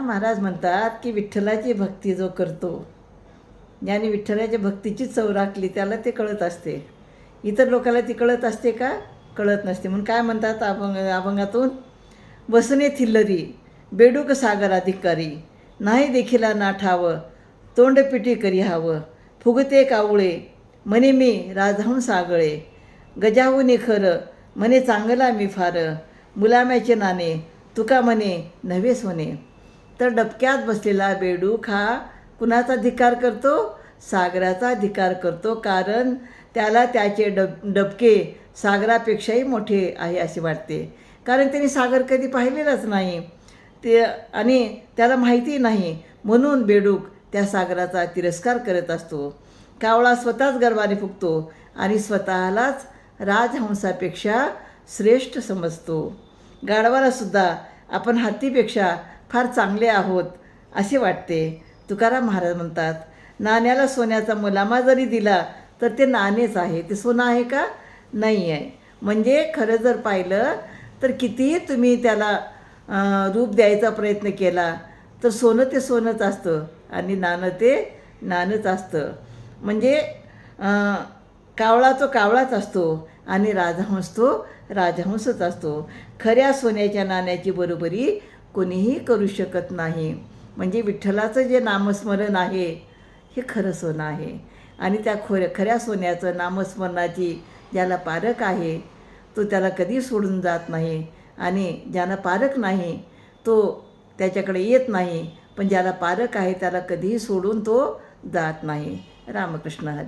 महाराज म्हणतात की विठ्ठलाची भक्ती जो करतो ज्याने विठ्ठलाच्या भक्तीची चव राखली त्याला ते कळत असते. इतर लोकाला ती कळत असते का? कळत नसते. म्हणून काय म्हणतात अभंग अभंगातून? वसने थिल्लरी बेडूक सागर अधिकारी नाही देखिला ना ठावं तोंडपिटी करी हवं फुगते कावळे म्हणे मी राजाहून सागळे गजाहून खरं म्हणे चांगला मी फार मुलाम्याचे नाणे तुका म्हणे नव्हे सोने. तर डबक्यात बसलेला बेडूक हा कुणाचा धिकार करतो? सागराचा धिकार करतो कारण त्याला त्याचे डब डबके सागरापेक्षाही मोठे आहे असे वाटते. कारण त्यांनी सागर कधी पाहिलेलाच नाही. ते आणि त्याला माहिती नाही. म्हणून बेडूक त्या सागराचा तिरस्कार करत असतो. कावळा स्वतःच गर्वाने फुगतो आणि स्वतःलाच राजहंसापेक्षा श्रेष्ठ समजतो. गाढवालासुद्धा आपण हत्तीपेक्षा फार चांगले आहोत असे वाटते. तुकाराम महाराज म्हणतात नाण्याला सोन्याचा मुलामा जरी दिला तर ते नाणेच आहे. ते सोनं आहे का? नाही आहे. म्हणजे खरं जर पाहिलं तर कितीही तुम्ही त्याला रूप द्यायचा प्रयत्न केला तर सोनं ते सोनंच असतं आणि नाणं ते नाणंच असतं. म्हणजे कावळा तो कावळाच असतो आणि राजहंस तो राजहंसच असतो. खऱ्या सोन्याच्या नाण्याची बरोबरी कोणीही करू शकत नाही. म्हणजे विठ्ठलाचं जे नामस्मरण आहे हे खरं सोनं आहे. आणि त्या खोऱ्या खऱ्या सोन्याचं नामस्मरणाची ज्याला पारख आहे तो त्याला कधी सोडून जात नाही. आणि ज्याला पारख नाही तो त्याच्याकडे येत नाही. पण ज्याला पारख आहे त्याला कधीही सोडून तो जात नाही. रामकृष्ण हरी.